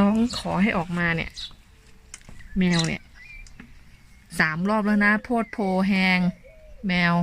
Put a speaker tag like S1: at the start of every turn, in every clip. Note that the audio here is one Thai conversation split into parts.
S1: ร้องขอให้ออกมาเนี่ย แมวเนี่ยสามรอบแล้วนะโพดโพแหงแมว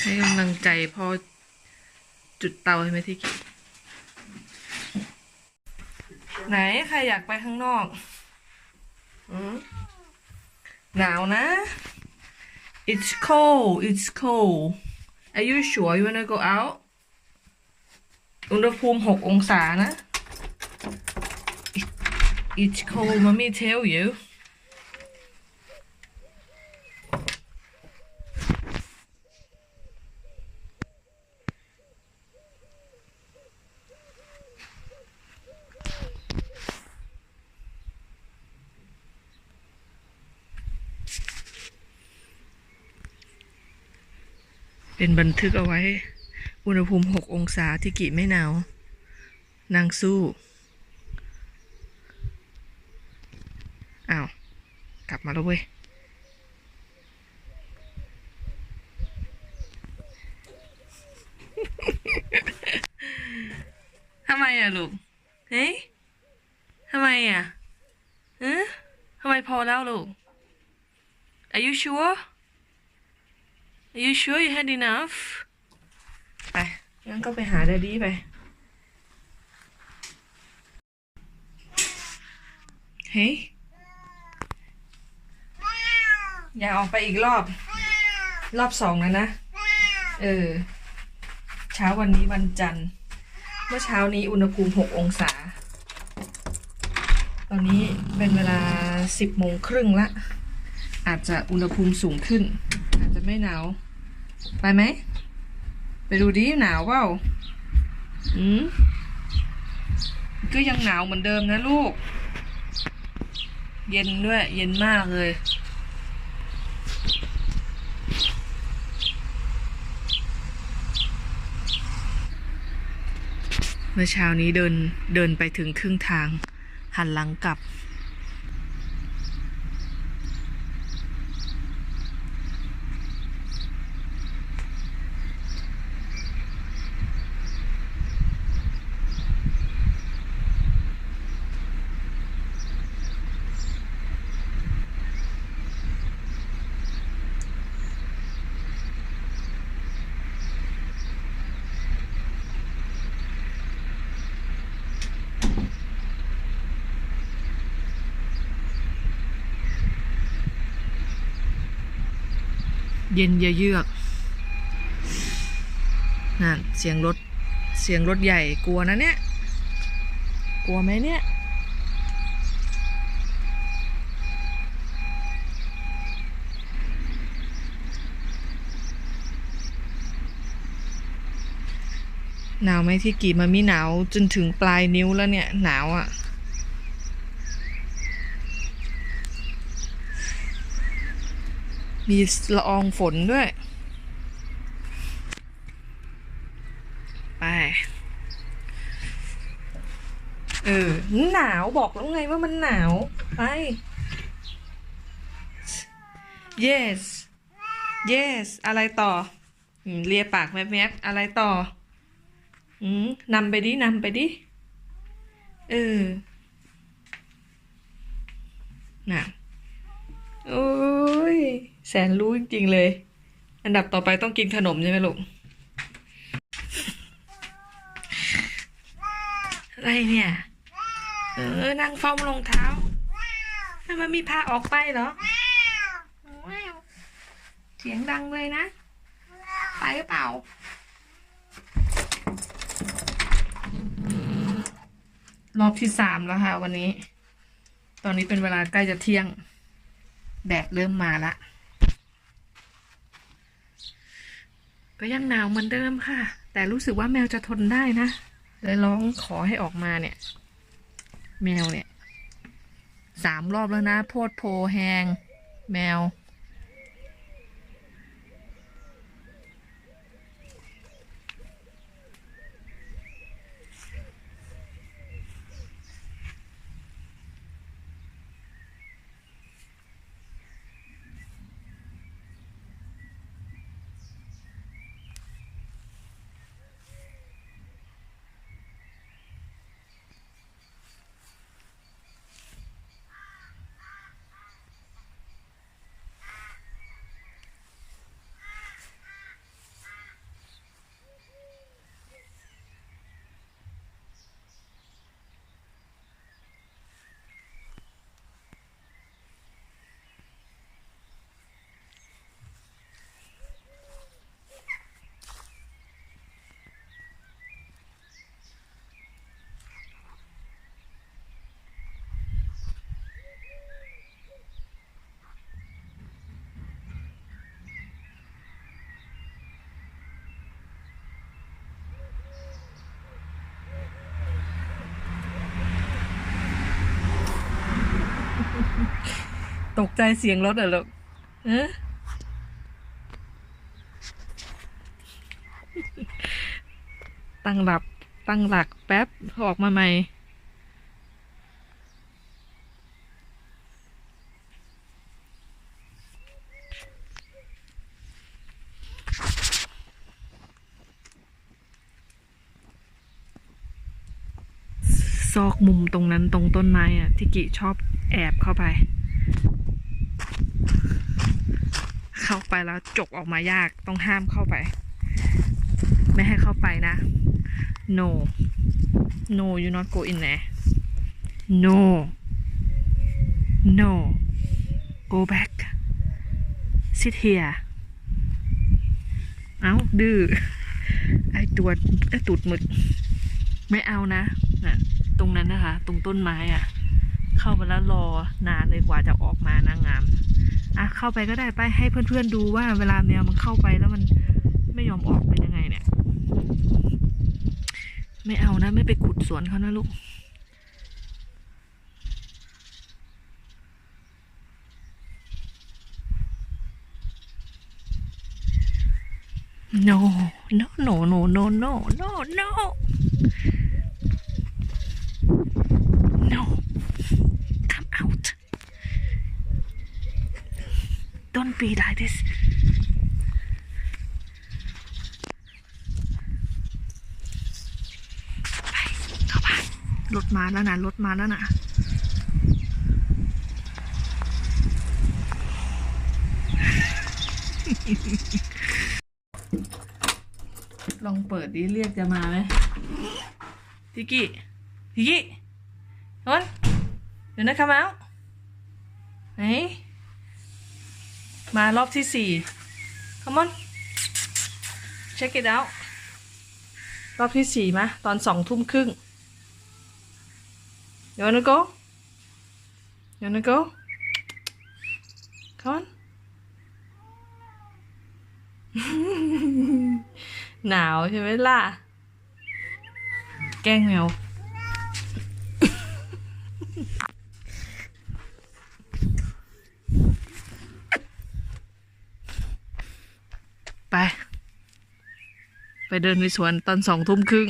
S1: ให้กำลังใจพ่อจุดเตาให้ไหมที่กินไหนใครอยากไปข้างนอกอืมหนาวนะ It's cold It's cold Are you sure you wanna go out อุณหภูมิหกองศานะ It- It's cold mommy tell you เป็นบันทึกเอาไว้ อุณหภูมิหกองศาที่กิไม่หนาว นางสู้ อ้าว กลับมาแล้วเว้ย ทำไมอะลูก เฮ้ยทำไมอะฮะทำไมพอแล้วลูก Are you sure? You sure you had enough ไปงั้นก็ไปหาดดดี้ไป เฮ้ยอย่าออกไปอีกรอบ รอบสองแล้วนะ เออ เช้าวันนี้วันจันทร์ เมื่อเช้านี้อุณหภูมิหกองศา ตอนนี้เป็นเวลาสิบโมงครึ่งละ อาจจะอุณหภูมิสูงขึ้น ไม่หนาว ไปไหม ไปดูดิหนาวเปล่าอืมก็ยังหนาวเหมือนเดิมนะลูก เย็นด้วย เย็นมากเลยเมื่อเช้านี้เดินเดินไปถึงครึ่งทาง หันหลังกลับ เย็นเยือกนั่นเสียงรถ เสียงรถใหญ่กลัวนะเนี่ย กลัวไหมเนี่ย หนาวไหมที่กี่มันมีหนาวจนถึงปลายนิ้วแล้วเนี่ย หนาวอะ่ะ มีละอองฝนด้วย ไป เออ หนาวบอกแล้วไงว่ามันหนาว ไป yes yes อะไรต่อเลียปากแมบๆอะไรต่อ อืมนำไปดินำไปดิ เออ น่ะ โอ้ย แสนรู้จริงๆเลย อันดับต่อไปต้องกินขนมใช่ไหมลูกอะไรเนี่ย เออ นั่งเฝ้ารองเท้าทำไมมีพาออกไปเหรอเสียงดังเลยนะ ไปหรือเปล่ารอบ ที่สามแล้วค่ะ วันนี้ ตอนนี้เป็นเวลาใกล้จะเที่ยง แดดเริ่มมาละ ก็ยังหนาวเหมือนเดิมค่ะ แต่รู้สึกว่าแมวจะทนได้นะเลยร้องขอให้ออกมาเนี่ย แมวเนี่ยสามรอบแล้วนะ โพดโพแหงแมว ตกใจเสียงรถเหรอลูกเอะตั้งหลับตั้งหลักแป๊บออกมาใหม่ ซอกมุมตรงนั้นตรงต้นไม้อะที่กิชอบแอบเข้าไป เข้าไปแล้วจกออกมายากต้องห้ามเข้าไป ไม่ให้เข้าไปนะ no no you not go in there no no go back sit here เอ้าดื้อไอตัวไอตูดหมึก ไม่เอานะนะตรงนั้นนะคะ ตรงต้นไม้อะ่ะ เข้าไปแล้วรอนานเลยกว่าจะออกมานางงาม อะเข้าไปก็ได้ไปให้เพื่อนๆดูว่าเวลาแมวมันเข้าไปแล้วมันไม่ยอมออกเป็นยังไงเนี่ย ไม่เอานะ ไม่ไปขุดสวนเขานะลูก no no no no no no no no no come out don't be like this ไปเข้าไปรถมาแล้วนะรถมาแล้วนะลองเปิดดิเรียกจะมาไหมทิกกี้ทิกกี้นเดี๋ยวนะคามาไหน มารอบที่สี่ come on check it out รอบที่สี่มาตอนสองทุ่มครึ่ง you wanna go you wanna go come on หนาวใช่ไหมล่ะ แกล้งแมว ไป ไปเดินในสวนตอนสองทุ่มครึ่ง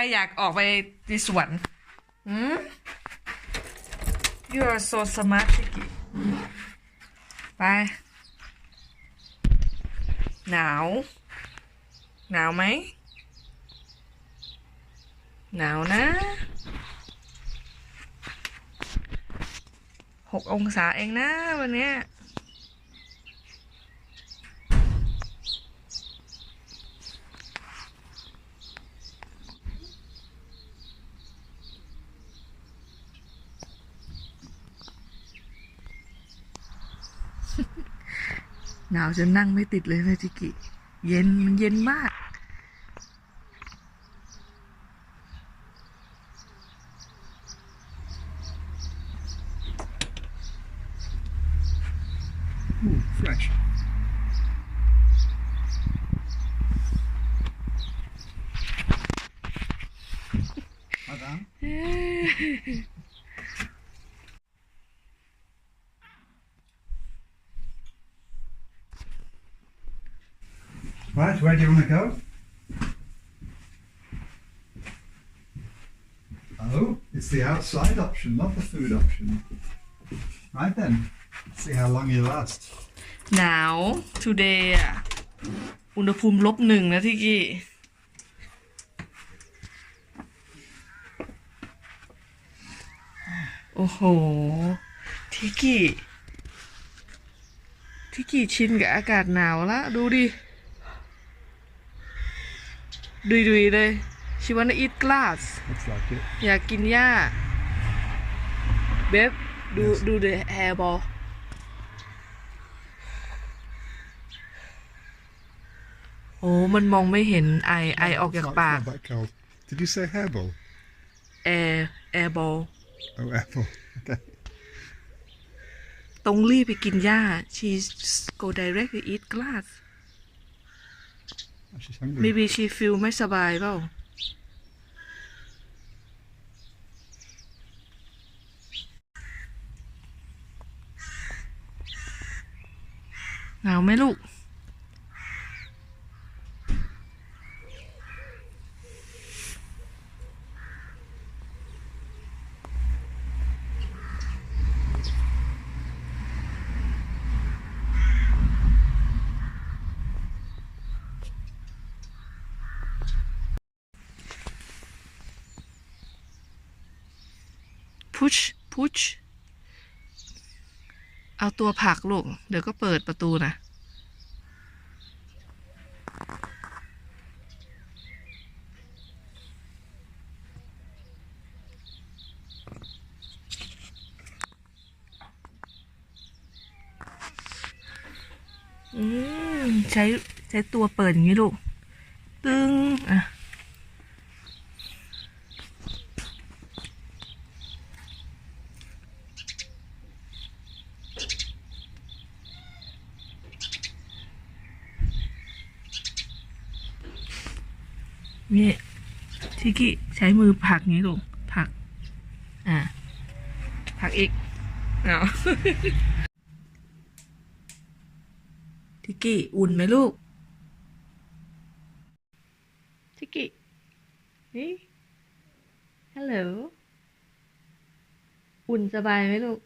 S1: รอยากออกไปในสวนหืม you are so smart ชิกิไป หนาว หนาวไหม หนาวนะหกองศาเองนะวันเนี้ย หนาวจนนั่งไม่ติดเลยนะจิกิ เย็นมันเย็นมาก
S2: Ooh, fresh. Madame? Right, where do you want to go? Oh, it's the outside option, not the food option. Right then, see how long you last.
S1: หนาว today อะอุณหภูมิลบหนึ่งนะทิกี้ โอ้โหทิกี้ทิกี้ชินกับอากาศหนาวละ ดูดิ ดุยดุยๆเลย she wanna eat glass
S2: Looks like it.
S1: อยากกินหญ้าเบบดูดู the hair ball โอ้มันมองไม่เห็นไอไอออกจาก
S2: It's
S1: ปาก
S2: not that cold. Did you say hairball?
S1: air air ball
S2: Oh, apple. Okay.
S1: ต้องรีบไปกินหญ้า she go direct to eat glass
S2: Oh, she's hungry.
S1: maybe she feel ไม่สบายเปล่า หนาวไหมลูก push push เอาตัวผักลูก เดี๋ยวก็เปิดประตูนะ อืม ใช้ ใช้ตัวเปิดอย่างนี้ลูก ตึง อะ นี่ทิกกี้ใช้มือผักนี้ลูกผัก อ่า ผักอีกเอาทิกกี้อุ่นไหมลูกทิกกี้นี่ฮัลโหล อุ่นสบายไหมลูก